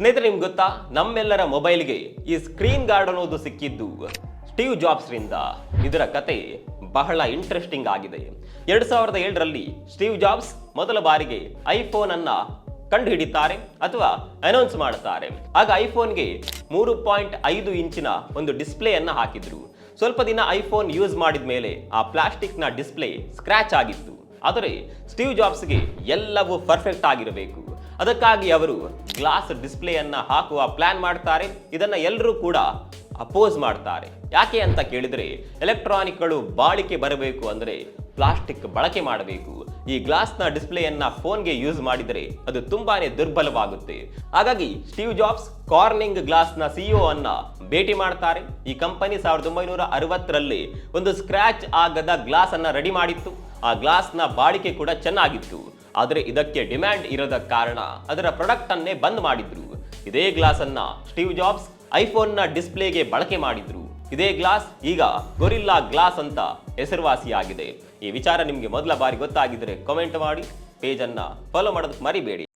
ಸ್ನೇಹಿತರೆ, ನಿಮ್ಗೆ ಗೊತ್ತಾ? ನಮ್ಮೆಲ್ಲರ ಮೊಬೈಲ್ಗೆ ಈ ಸ್ಕ್ರೀನ್ ಗಾರ್ಡ್ ಅನ್ನೋದು ಸಿಕ್ಕಿದ್ದು ಸ್ಟೀವ್ ಜಾಬ್ಸ್ರಿಂದ. ಇದರ ಕತೆ ಬಹಳ ಇಂಟ್ರೆಸ್ಟಿಂಗ್ ಆಗಿದೆ. ಎರಡು ಸಾವಿರದ ಏಳರಲ್ಲಿ ಸ್ಟೀವ್ ಜಾಬ್ಸ್ ಮೊದಲ ಬಾರಿಗೆ ಐಫೋನ್ ಅನ್ನ ಕಂಡುಹಿಡಿತಾರೆ ಅಥವಾ ಅನೌನ್ಸ್ ಮಾಡುತ್ತಾರೆ ಆಗ ಐಫೋನ್ಗೆ ಮೂರು ಪಾಯಿಂಟ್ ಐದು ಇಂಚಿನ ಒಂದು ಡಿಸ್ಪ್ಲೇ ಅನ್ನ ಹಾಕಿದ್ರು. ಸ್ವಲ್ಪ ದಿನ ಐಫೋನ್ ಯೂಸ್ ಮಾಡಿದ ಮೇಲೆ ಆ ಪ್ಲಾಸ್ಟಿಕ್ನ ಡಿಸ್ಪ್ಲೇ ಸ್ಕ್ರಾಚ್ ಆಗಿತ್ತು. ಆದರೆ ಸ್ಟೀವ್ ಜಾಬ್ಸ್ಗೆ ಎಲ್ಲವೂ ಪರ್ಫೆಕ್ಟ್ ಆಗಿರಬೇಕು. ಅದಕ್ಕಾಗಿ ಅವರು ಗ್ಲಾಸ್ ಡಿಸ್ಪ್ಲೇಯನ್ನು ಹಾಕುವ ಪ್ಲಾನ್ ಮಾಡ್ತಾರೆ. ಇದನ್ನ ಎಲ್ಲರೂ ಕೂಡ ಅಪೋಸ್ ಮಾಡ್ತಾರೆ. ಯಾಕೆ ಅಂತ ಕೇಳಿದ್ರೆ, ಎಲೆಕ್ಟ್ರಾನಿಕ್ಗಳು ಬಾಳಿಕೆ ಬರಬೇಕು ಅಂದ್ರೆ ಪ್ಲಾಸ್ಟಿಕ್ ಬಳಕೆ ಮಾಡಬೇಕು. ಈ ಗ್ಲಾಸ್ನ ಫೋನ್ ಫೋನ್ಗೆ ಯೂಸ್ ಮಾಡಿದರೆ ಅದು ತುಂಬಾನೇ ದುರ್ಬಲವಾಗುತ್ತೆ. ಹಾಗಾಗಿ ಸ್ಟೀವ್ ಜಾಬ್ಸ್ ಕಾರ್ನಿಂಗ್ ಗ್ಲಾಸ್ನ ಸಿಇಒ ಅನ್ನ ಭೇಟಿ ಮಾಡ್ತಾರೆ. ಈ ಕಂಪನಿ ಸಾವಿರದ ಒಂಬೈನೂರ ಅರವತ್ತರಲ್ಲಿ ಒಂದು ಸ್ಕ್ರಾಚ್ ಆಗದ ಗ್ಲಾಸ್ ಅನ್ನ ರೆಡಿ ಮಾಡಿತ್ತು. ಆ ಗ್ಲಾಸ್ನ ಬಾಳಿಕೆ ಕೂಡ ಚೆನ್ನಾಗಿತ್ತು. ಆದರೆ ಇದಕ್ಕೆ ಡಿಮ್ಯಾಂಡ್ ಇರದ ಕಾರಣ ಅದರ ಪ್ರಾಡಕ್ಟ್ ಅನ್ನೇ ಬಂದ್ ಮಾಡಿದ್ರು. ಇದೇ ಗ್ಲಾಸ್ ಸ್ಟೀವ್ ಜಾಬ್ಸ್ ಐಫೋನ್ನ ಡಿಸ್ಪ್ಲೇಗೆ ಬಳಕೆ ಮಾಡಿದ್ರು. ಇದೇ ಗ್ಲಾಸ್ ಈಗ ಗೊರಿಲ್ಲಾ ಗ್ಲಾಸ್ ಅಂತ ಹೆಸರುವಾಸಿಯಾಗಿದೆ. ಈ ವಿಚಾರ ನಿಮಗೆ ಮೊದಲ ಬಾರಿ ಗೊತ್ತಾಗಿದ್ರೆ ಕಾಮೆಂಟ್ ಮಾಡಿ ಪೇಜನ್ನು ಫಾಲೋ ಮಾಡೋದಕ್ಕೆ ಮರಿಬೇಡಿ.